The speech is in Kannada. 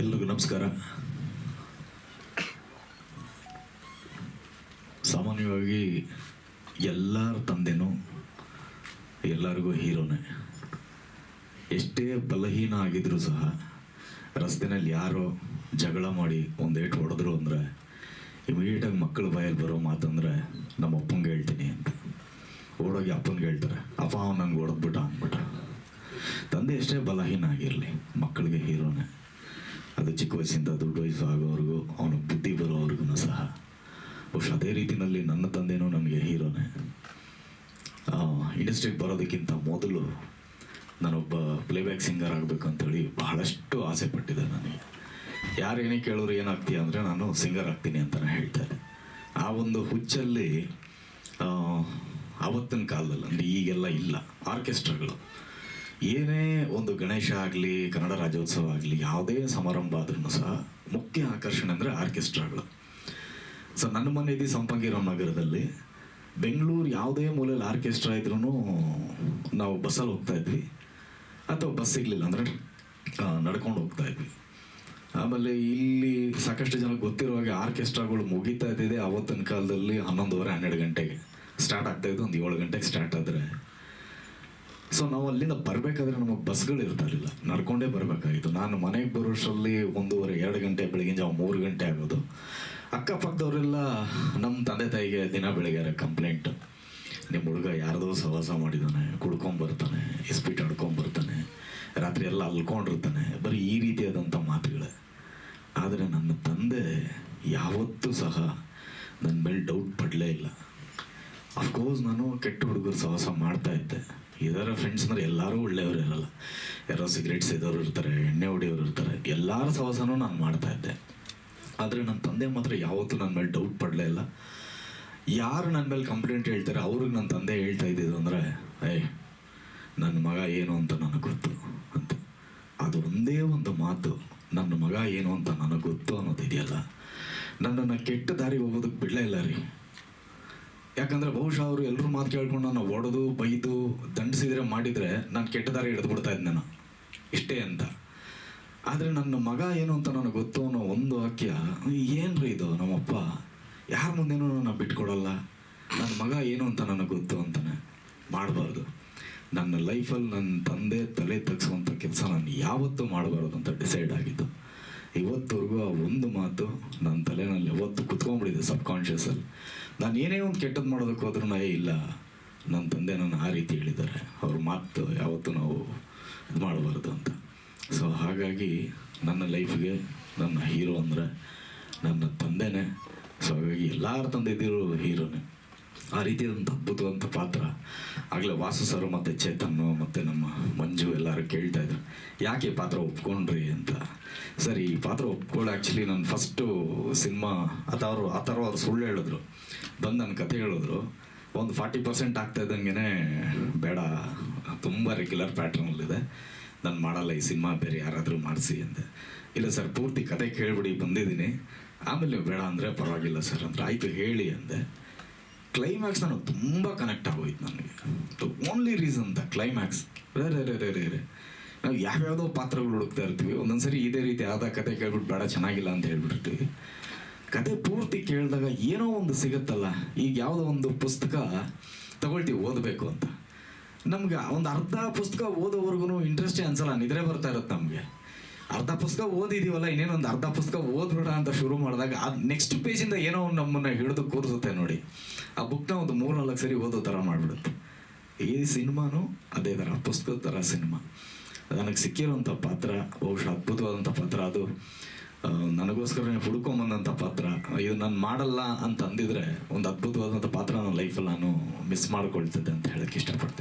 ಎಲ್ರಿಗೂ ನಮಸ್ಕಾರ. ಸಾಮಾನ್ಯವಾಗಿ ಎಲ್ಲರ ತಂದೆನೂ ಎಲ್ಲರಿಗೂ ಹೀರೋನೇ. ಎಷ್ಟೇ ಬಲಹೀನ ಆಗಿದ್ರು ಸಹ ರಸ್ತೆನಲ್ಲಿ ಯಾರೋ ಜಗಳ ಮಾಡಿ ಒಂದು ಏಟು ಹೊಡೆದ್ರು ಅಂದರೆ ಇಮಿಡಿಯೇಟಾಗಿ ಮಕ್ಕಳು ಬಾಯಲ್ಲಿ ಬರೋ ಮಾತಂದ್ರೆ ನಮ್ಮ ಅಪ್ಪಂಗೆ ಹೇಳ್ತೀನಿ ಅಂತ. ಓಡೋಗಿ ಅಪ್ಪನಿಗೆ ಹೇಳ್ತಾರೆ, ಅಪ್ಪ, ಅವ್ನು ನಂಗೆ ಹೊಡೆದ್ಬಿಟ್ಟ ಅಂದ್ಬಿಟ್ಟ ತಂದೆ ಎಷ್ಟೇ ಬಲಹೀನ ಆಗಿರಲಿ, ಮಕ್ಕಳಿಗೆ ಹೀರೋನೇ. ಅದು ಚಿಕ್ಕ ವಯಸ್ಸಿಂದ ದೊಡ್ಡ ವಯಸ್ಸು ಆಗೋವರೆಗೂ ಅವನ ಬುದ್ಧಿ ಬರೋವರೆಗೂ ಸಹ. ಬಹುಶಃ ಅದೇ ರೀತಿಯಲ್ಲಿ ನನ್ನ ತಂದೆಯೂ ನನಗೆ ಹೀರೋನೇ. ಇಂಡಸ್ಟ್ರಿಗೆ ಬರೋದಕ್ಕಿಂತ ಮೊದಲು ನಾನೊಬ್ಬ ಪ್ಲೇಬ್ಯಾಕ್ ಸಿಂಗರ್ ಆಗಬೇಕು ಅಂತೇಳಿ ಬಹಳಷ್ಟು ಆಸೆ ಪಟ್ಟಿದ್ದೆ ನನಗೆ. ಏನೇ ಕೇಳೋರು ಏನಾಗ್ತೀಯ ಅಂದರೆ ನಾನು ಸಿಂಗರ್ ಆಗ್ತೀನಿ ಅಂತ ಹೇಳ್ತಾರೆ ಆ ಒಂದು ಹುಚ್ಚಲ್ಲಿ ಆವತ್ತಿನ ಕಾಲದಲ್ಲಿ, ಅಂದರೆ ಈಗೆಲ್ಲ ಇಲ್ಲ ಆರ್ಕೆಸ್ಟ್ರಾಗಳು ಏನೇ ಒಂದು ಗಣೇಶ ಆಗಲಿ, ಕನ್ನಡ ರಾಜ್ಯೋತ್ಸವ ಆಗಲಿ, ಯಾವುದೇ ಸಮಾರಂಭ ಆದ್ರೂ ಸಹ ಮುಖ್ಯ ಆಕರ್ಷಣೆ ಅಂದರೆ ಆರ್ಕೆಸ್ಟ್ರಾಗಳು. ಸೊ ನನ್ನ ಮನೆ ಇದೆ ಸಂಪಂಗಿರಾಮ್ ನಗರದಲ್ಲಿ ಬೆಂಗಳೂರು ಯಾವುದೇ ಮೂಲೆಯಲ್ಲಿ ಆರ್ಕೆಸ್ಟ್ರಾ ಇದ್ರೂ ನಾವು ಬಸ್ಸಲ್ಲಿ ಹೋಗ್ತಾ ಇದ್ವಿ. ಅಥವಾ ಬಸ್ ಸಿಗಲಿಲ್ಲ ಅಂದರೆ ನಡ್ಕೊಂಡು ಹೋಗ್ತಾ ಇದ್ವಿ. ಆಮೇಲೆ ಇಲ್ಲಿ ಸಾಕಷ್ಟು ಜನಕ್ಕೆ ಗೊತ್ತಿರೋ ಹಾಗೆ ಆರ್ಕೆಸ್ಟ್ರಾಗಳು ಮುಗಿತಾ ಇದ್ದಿದೆ ಆವತ್ತಿನ ಕಾಲದಲ್ಲಿ ಹನ್ನೊಂದುವರೆ ಹನ್ನೆರಡು ಗಂಟೆಗೆ. ಸ್ಟಾರ್ಟ್ ಆಗ್ತಾ ಇದ್ದು ಒಂದು ಏಳು ಗಂಟೆಗೆ ಸ್ಟಾರ್ಟ್ ಆದರೆ. ಸೊ ನಾವು ಅಲ್ಲಿಂದ ಬರಬೇಕಾದ್ರೆ ನಮಗೆ ಬಸ್ಗಳು ಇರ್ತಾ ಇರಲಿಲ್ಲ. ನಡ್ಕೊಂಡೇ ಬರಬೇಕಾಗಿತ್ತು. ನಾನು ಮನೆಗೆ ಬರೋಷ್ಟರಲ್ಲಿ ಒಂದೂವರೆ, ಎರಡು ಗಂಟೆ ಬೆಳಗಿನ ಜಾವ ಮೂರು ಗಂಟೆ ಆಗೋದು. ಅಕ್ಕಪಕ್ಕದವರೆಲ್ಲ ನಮ್ಮ ತಂದೆ ತಾಯಿಗೆ ದಿನ ಬೆಳಗ್ಗೆ ಕಂಪ್ಲೇಂಟ್ ನಿಮ್ಮ ಹುಡುಗ ಯಾರ್ದೋ ಸವಾಸ ಮಾಡಿದ್ದಾನೆ ಕುಡ್ಕೊಂಬರ್ತಾನೆ ಇಸ್ಪೀಟ್ ಆಡ್ಕೊಂಬರ್ತಾನೆ ರಾತ್ರಿ ಎಲ್ಲ ಅಲ್ಕೊಂಡಿರ್ತಾನೆ. ಬರೀ ಈ ರೀತಿಯಾದಂಥ ಮಾತುಗಳೇ. ಆದರೆ ನನ್ನ ತಂದೆ ಯಾವತ್ತೂ ಸಹ ನನ್ನ ಮೇಲೆ ಡೌಟ್ ಪಡಲೇ ಇಲ್ಲ. ಅಫ್ಕೋರ್ಸ್ ನಾನು ಕೆಟ್ಟ ಹುಡುಗರು ಸಹವಾಸ ಮಾಡ್ತಾ ಇದ್ದೆ. ಇದರ ಫ್ರೆಂಡ್ಸ್ ಅಂದ್ರೆ ಎಲ್ಲರೂ ಒಳ್ಳೆಯವರು ಇರಲ್ಲ. ಯಾರೋ ಸಿಗರೇಟ್ಸ್ ಸೇದೋರು ಇರ್ತಾರೆ, ಎಣ್ಣೆ ಹೊಡೆಯೋರು ಇರ್ತಾರೆ. ಎಲ್ಲರ ಸಹವಾಸನೂ ನಾನು ಮಾಡ್ತಾ ಇದ್ದೆ. ಆದರೆ ನನ್ನ ತಂದೆ ಮಾತ್ರ ಯಾವತ್ತೂ ನನ್ನ ಮೇಲೆ ಡೌಟ್ ಪಡಲೇ ಇಲ್ಲ. ಯಾರು ನನ್ನ ಮೇಲೆ ಕಂಪ್ಲೇಂಟ್ ಹೇಳ್ತಾರೆ, ಅವ್ರಿಗೆ ನನ್ನ ತಂದೆ ಹೇಳ್ತಾ ಇದ್ದಿದ್ದು ಅಂದರೆ, ಏಯ್ ನನ್ನ ಮಗ ಏನು ಅಂತ ನನಗೆ ಗೊತ್ತು ಅಂತ. ಅದು ಒಂದೇ ಒಂದು ಮಾತು ನನ್ನ ಮಗ ಏನು ಅಂತ ನನಗೆ ಗೊತ್ತು ಅನ್ನೋದಿದೆಯಲ್ಲ ನನ್ನನ್ನು ಕೆಟ್ಟ ದಾರಿಗೆ ಹೋಗೋದಕ್ಕೆ ಬಿಡಲೇ ಇಲ್ಲ ರೀ. ಯಾಕಂದ್ರೆ ಬಹುಶಃ ಅವರು ಎಲ್ಲರೂ ಮಾತು ಕೇಳ್ಕೊಂಡು ನಾನು ಒಡೆದು ಬೈದು, ದಂಡಿಸಿದ್ರೆ ಮಾಡಿದರೆ ನಾನು ಕೆಟ್ಟ ದಾರಿ ಹಿಡಿದು ಬಿಡ್ತಾ ಇದ್ದೆ ನಾನು. ಇಷ್ಟೇ ಅಂತ. ಆದರೆ ನನ್ನ ಮಗ ಏನು ಅಂತ ನನಗೆ ಗೊತ್ತು ಅನ್ನೋ ಒಂದು ವಾಕ್ಯ, ಏನ್ರಿ ಇದು ನಮ್ಮಪ್ಪ? ಯಾರ ಮುಂದೆನೂ ನಾನು ಬಿಟ್ಕೊಡಲ್ಲ. ನನ್ನ ಮಗ ಏನು ಅಂತ ನನಗೆ ಗೊತ್ತು ಅಂತಾನೆ ಮಾಡಬಾರ್ದು. ನನ್ನ ಲೈಫಲ್ಲಿ ನನ್ನ ತಂದೆ ತಲೆ ತಗ್ಸುವಂಥ ಕೆಲಸ ನಾನು ಯಾವತ್ತೂ ಮಾಡಬಾರ್ದು ಅಂತ ಡಿಸೈಡ್ ಆಗಿದ್ದು. ಇವತ್ತವರೆಗೂ ಆ ಒಂದು ಮಾತು ನನ್ನ ತಲೆನಲ್ಲಿ ಯಾವತ್ತು ಕುತ್ಕೊಂಡ್ಬಿಟ್ಟಿದೆ ಸಬ್ ಕಾನ್ಷಿಯಸಲ್ಲಿ ನಾನು ಏನೇ ಒಂದು ಕೆಟ್ಟದ್ದು ಮಾಡೋದಕ್ಕೆ ಹೋದ್ರೂ ಇಲ್ಲ. ನನ್ನ ತಂದೆ ನನ್ನ ಆ ರೀತಿ ಹೇಳಿದ್ದಾರೆ. ಅವ್ರ ಮಾತು ಯಾವತ್ತೂ ನಾವು ಇದು ಮಾಡಬಾರ್ದು ಅಂತ. ಸೊ ಹಾಗಾಗಿ ನನ್ನ ಲೈಫ್ಗೆ ನನ್ನ ಹೀರೋ ಅಂದರೆ ನನ್ನ ತಂದೆನೇ. ಸೊ ಹಾಗಾಗಿ ಎಲ್ಲರ ತಂದೆ ಇದ್ದಿರೋ ಹೀರೋನೇ. ಆ ರೀತಿಯಾದಂಥ ಅದ್ಭುತವಾದಂಥ ಪಾತ್ರ. ಆಗಲೇ ವಾಸು ಸರ್ ಮತ್ತು ಚೇತನ್ನು ಮತ್ತು ನಮ್ಮ ಮಂಜು ಎಲ್ಲರೂ ಕೇಳ್ತಾ ಇದ್ರು. ಯಾಕೆ ಪಾತ್ರ ಒಪ್ಕೊಂಡ್ರಿ ಅಂತ. ಸರ್, ಈ ಪಾತ್ರ ಒಪ್ಕೊಳ್ಳೋ ಆ್ಯಕ್ಚುಲಿ ನಾನು ಫಸ್ಟು ಸಿನಿಮಾ ಅಥವಾ ಆ ಥರ ಅವ್ರು ಸುಳ್ಳು ಹೇಳಿದ್ರು. ಬಂದು ನನ್ನ ಕತೆ ಹೇಳಿದ್ರು. ಒಂದು ಫಾರ್ಟಿ ಪರ್ಸೆಂಟ್ ಆಗ್ತಾ ಇದ್ದಂಗೆ ಬೇಡ, ತುಂಬ ರೆಗ್ಯುಲರ್ ಪ್ಯಾಟ್ರನಲ್ಲಿದೆ ನಾನು ಮಾಡಲ್ಲ ಈ ಸಿನಿಮಾ, ಬೇರೆ ಯಾರಾದರೂ ಮಾಡಿಸಿ ಅಂದೆ. ಇಲ್ಲ ಸರ್, ಪೂರ್ತಿ ಕತೆ ಕೇಳಿಬಿಡಿ, ಬಂದಿದ್ದೀನಿ. ಆಮೇಲೆ ಬೇಡ ಅಂದರೆ ಪರವಾಗಿಲ್ಲ ಸರ್ ಅಂದ್ರೆ ಆಯಿತು, ಹೇಳಿ ಅಂದೆ. ಕ್ಲೈಮ್ಯಾಕ್ಸ್ ನನಗೆ ತುಂಬ ಕನೆಕ್ಟ್ ಆಗೋಯ್ತು ನನಗೆ. The only reason the climax ರೇ ರೇ ರೇ ರೇ ರೇ ನಾವು ಯಾವ್ಯಾವುದೋ ಪಾತ್ರಗಳು ಹುಡುಕ್ತಾ ಇರ್ತೀವಿ. ಒಂದೊಂದ್ಸರಿ ಇದೇ ರೀತಿ ಆದ ಕತೆ ಕೇಳ್ಬಿಟ್ಟು ಬೇಡ, ಚೆನ್ನಾಗಿಲ್ಲ ಅಂತ ಹೇಳ್ಬಿಟ್ಟಿರ್ತೀವಿ. ಕತೆ ಪೂರ್ತಿ ಕೇಳಿದಾಗ ಏನೋ ಒಂದು ಸಿಗುತ್ತಲ್ಲ. ಈಗ ಯಾವುದೋ ಒಂದು ಪುಸ್ತಕ ತಗೊಳ್ತೀವಿ, ಓದಬೇಕು ಅಂತ. ನಮ್ಗೆ ಒಂದು ಅರ್ಧ ಪುಸ್ತಕ ಓದೋವರೆಗೂ ಇಂಟ್ರೆಸ್ಟೇ ಅನ್ಸಲ್ಲ. ನಿದ್ರೆ ಬರ್ತಾ ಇರುತ್ತೆ ನಮಗೆ. ಅರ್ಧ ಪುಸ್ತಕ ಓದಿದೀವಲ್ಲ ಇನ್ನೇನು ಒಂದು ಅರ್ಧ ಪುಸ್ತಕ ಓದ್ಬಿಡ ಅಂತ ಶುರು ಮಾಡಿದಾಗ ಆ ನೆಕ್ಸ್ಟ್ ಪೇಜಿಂದ ಏನೋ ಒಂದು ನಮ್ಮನ್ನ ಹಿಡಿದು ಕೂರಿಸುತ್ತೆ ನೋಡಿ. ಆ ಬುಕ್ನ ಒಂದು ಮೂರು ನಾಲ್ಕು ಸರಿ ಓದೋ ಥರ ಮಾಡಿಬಿಡುತ್ತೆ. ಈ ಸಿನಿಮಾನು ಅದೇ ಥರ ಪುಸ್ತಕದ ಥರ ಸಿನಿಮಾ. ನನಗೆ ಸಿಕ್ಕಿರೋಂಥ ಪಾತ್ರ, ಬಹುಶಃ ಅದ್ಭುತವಾದಂಥ ಪಾತ್ರ ಅದು. ನನಗೋಸ್ಕರನೇ ಹುಡ್ಕೊಂಬಂದಂಥ ಪಾತ್ರ. ಇದು ನಾನು ಮಾಡಲ್ಲ ಅಂತ ಅಂದಿದ್ರೆ ಒಂದು ಅದ್ಭುತವಾದಂಥ ಪಾತ್ರ ನನ್ನ ಲೈಫಲ್ಲಿ ನಾನು ಮಿಸ್ ಮಾಡ್ಕೊಳ್ತಿದ್ದೆ ಅಂತ ಹೇಳಕ್ಕೆ ಇಷ್ಟಪಡ್ತೀನಿ.